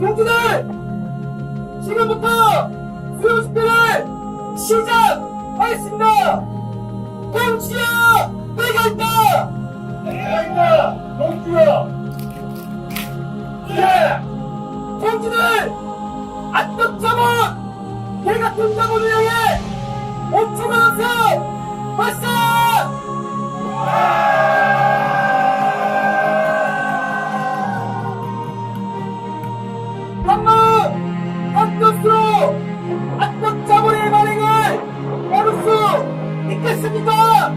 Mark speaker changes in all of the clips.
Speaker 1: 동지들 지금부터 수요 집회를 시작하겠습니다. 동지야 내가 있다. 내가 있다. 동지야. 예. 동지들 안떡 자본 개 같은 자본을 향해 5초간 함성 발사! 있겠습니까?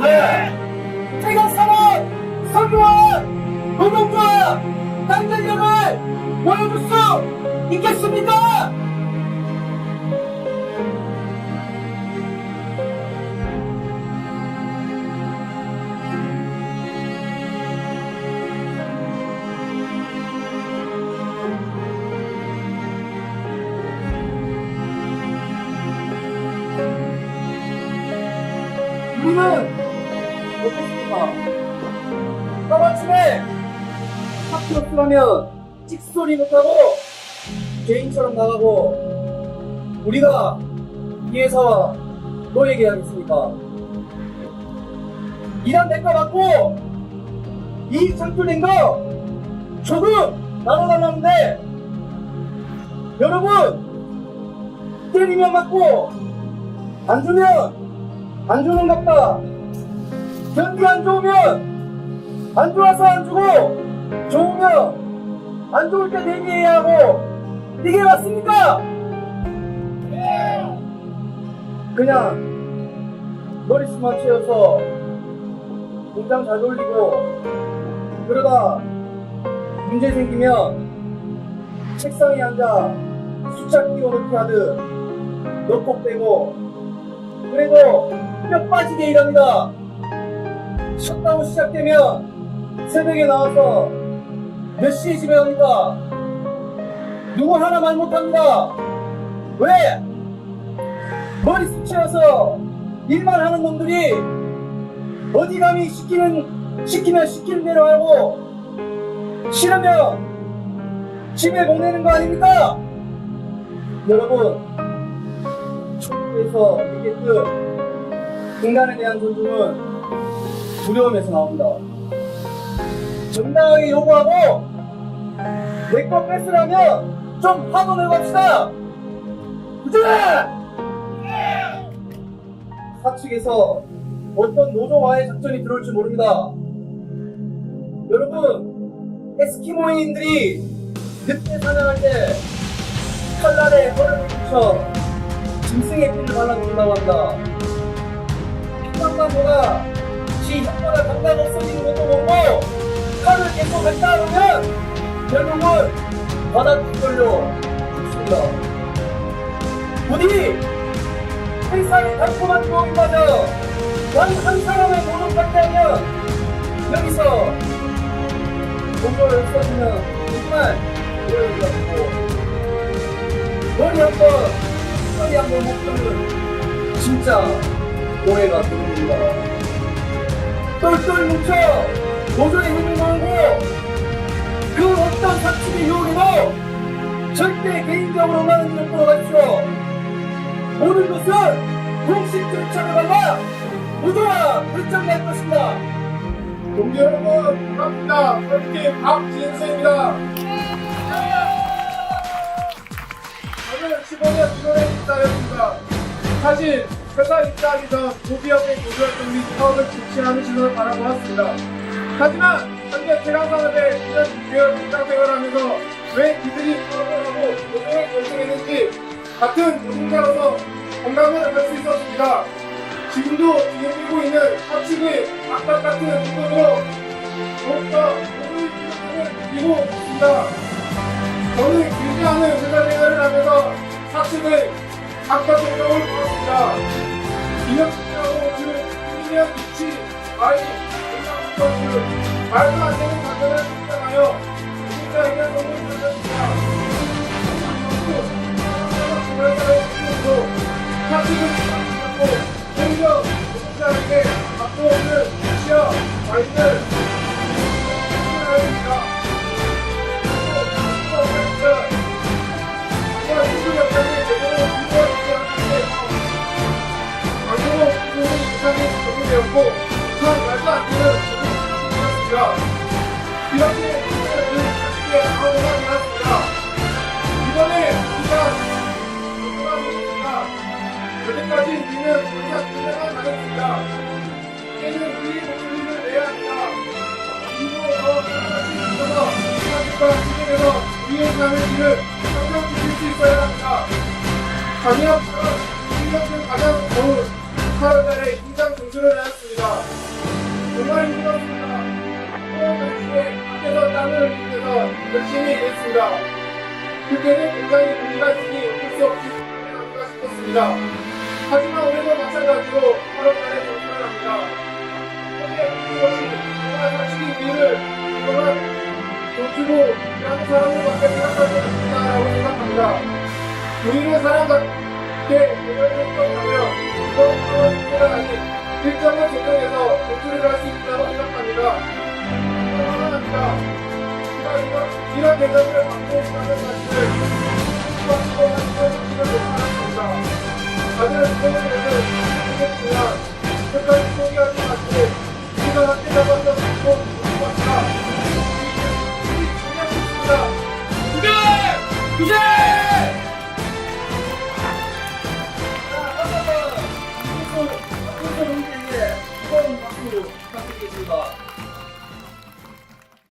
Speaker 1: 네! 태강산업 선교원 노동과 땅전력을 보여줄 수 있겠습니까? 어떻습니까? 하루아침에 학교 쓰라면 찍소리 못하고 개인처럼 나가고 우리가 이 회사와 너에게 하겠습니까? 일한 대가 받고 이익 창출된 거 조금 나눠달라는데 여러분 때리면 맞고 안 주면 안 주는 것다. 경기 안 좋으면 안 좋아서 안 주고 좋으면 안 좋을 때 대기해야 하고 이게 맞습니까? 그냥 머리수만 채워서 공장 잘 돌리고 그러다 문제 생기면 책상에 앉아 숫자 끼워 넣기 하듯 넣고 빼고 그래도 뼈 빠지게 일합니다. 셧다운 시작되면 새벽에 나와서 몇 시에 집에 갑니까? 누구 하나 말 못합니다. 왜? 머리 숙취어서 일만 하는 놈들이 어디 감히 시키는 시키면 시키는 대로 하고 싫으면 집에 보내는 거 아닙니까? 여러분 축구에서 얘기했듯 인간에 대한 존중은 두려움에서 나옵니다. 정당하게 요구하고 내 거 뺏으라면 좀 화도 내고 합시다. 그잖아! 사측에서 어떤 노조와의 작전이 들어올지 모릅니다. 여러분, 에스키모인들이 늑대 사냥할 때 칼날에 혀를 붙여 짐승의 피를 발라준다고 합니다. 피망망보가 지 혀보다 감각 없어지는 것도 모르고 칼을 계속 했다 하면 결국은 바닥 걸려. 죽습니다. 부디 세상의 달콤한 유혹이 빠져 단한 사람의 노동 박대하면 여기서 공로를 써주면 정말 오해가 되고. 머리 한번 머리 한번 못 뜨면 진짜 오해가 됩니다. 똘똘 뭉쳐 노조의 힘을 모으고 그 어떤 사측의 유혹에도 절대 개인적으로만 이끌어 가십시오. 모든 것은 공식 절차를 밟아 모두가 결정될 것입니다.
Speaker 2: 동지 여러분 반갑습니다. 헐팀 박진수입니다. 15년 1월에 입사했습니다. 사실 회사 입사하기 전 도비업의 고교활동 및 사업을 지원하는 시선을 바라보았습니다. 하지만 현재 태강산업에 1년 6개월 직장 생활 하면서 왜 사업을 하고 노동을 결정했는지 같은 노동자로서 공감을 할수 있었습니다. 지금도 진행되고 있는 사측의 악박 같은 행동으로 더욱더 노동의 필요성을 느끼고 있습니다. 저는 길지 않은 회사 생활을 하면서 사측의 악박 행동을 보았습니다. 이명식하고 그 프리미엄 비치 아이 의사부터 그 말도 안 되는 가정을 주장하여 진짜 해결성을 보여줍니다. 그래서 사측은 받고 오히려 노동자에게 받고 오는 시험, 과일을 삶의 길을 항상 지킬 수 있어야 합니다. 작년처럼 우리가 가장 더운 8월달에 인장 점수를 내었습니다. 정말 힘들었습니다. 코로나19에 밖에서 땀을 흘리기 위해서 열심히 일했습니다. 그때는 굉장히 우리가 지기 어쩔 수 없이 아닌가 싶었습니다. 하지만 올해도 마찬가지로 사람답게 대접했던 가면 이번 8월 6일 아닌 일정을 조정해서 공수를 할 수 있다고 생각합니다. 제가 이런, 대접을 받고 있다는 사실을 수고하시고 하시고 지금 못하겠습니다. 다들 수고를 해주시겠지만 끝까지 포기하지 않고 우리가 함께 잡았던 꼭 고맙습니다. 우리 중요했습니다.
Speaker 3: 그제! 그제!